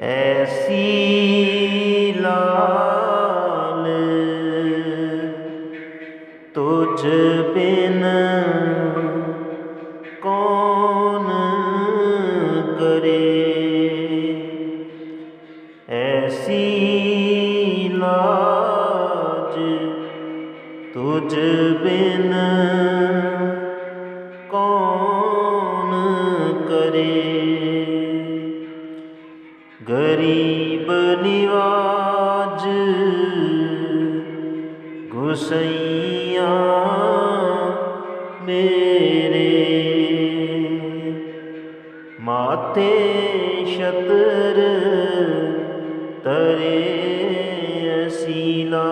ایسی لال تجھ بن کون کرے؟ ایسی لاج تجھ بن کون کرے؟ غریب نواج گسیاں میرے ماتے شطر ترے سیلا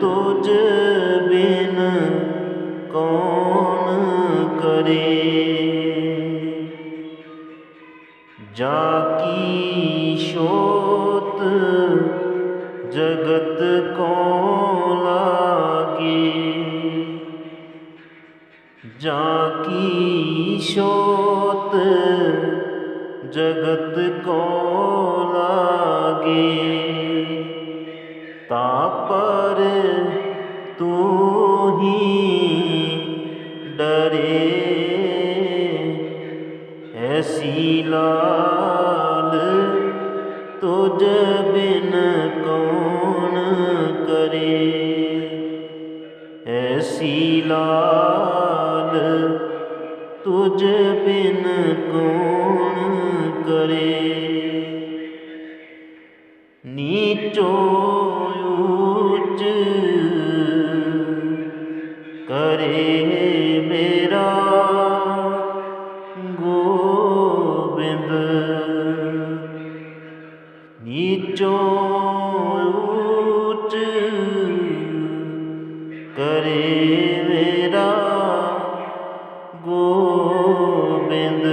تجھ بن کون کرے جا کی شوت جگت کو لاگے جا کی شوت جگت کو لاگے تا پر تو ہی ڈرے ایسی لا تج بن کون کرے؟ ایسی لال تج بن کون کرے؟ نیچوچ کرے میرا گوبند۔ جو کرے میرا گوبند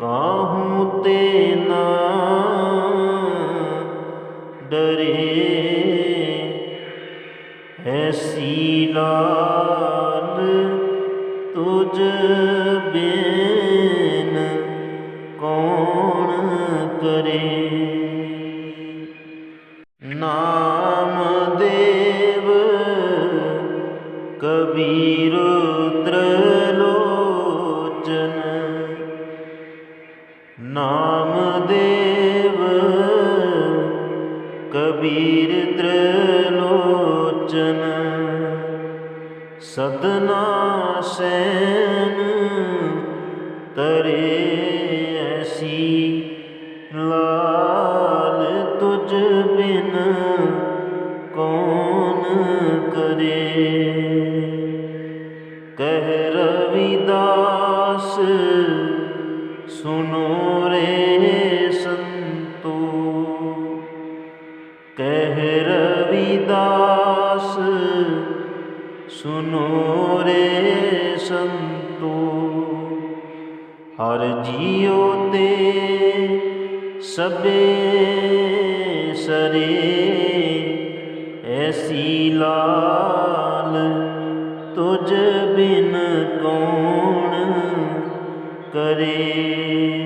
کہوں تینا ڈرے ایسی لال تجھ بے کبیردر لوچن نامد کبیر در لوچن سدناشین تریشی لال تج بن کون کرے ਕਹਿ ਰਵਿਦਾਸ ਸੁਨੋ ਰੇ ਸੰਤੋ। ਕਹਿ ਰਵਿਦਾਸ ਸੁਨੋ ਰੇ ਸੰਤੋ। ਹਰ ਜੀਉ ਤੇ ਸਭੇ ਸਰੇ گون کرے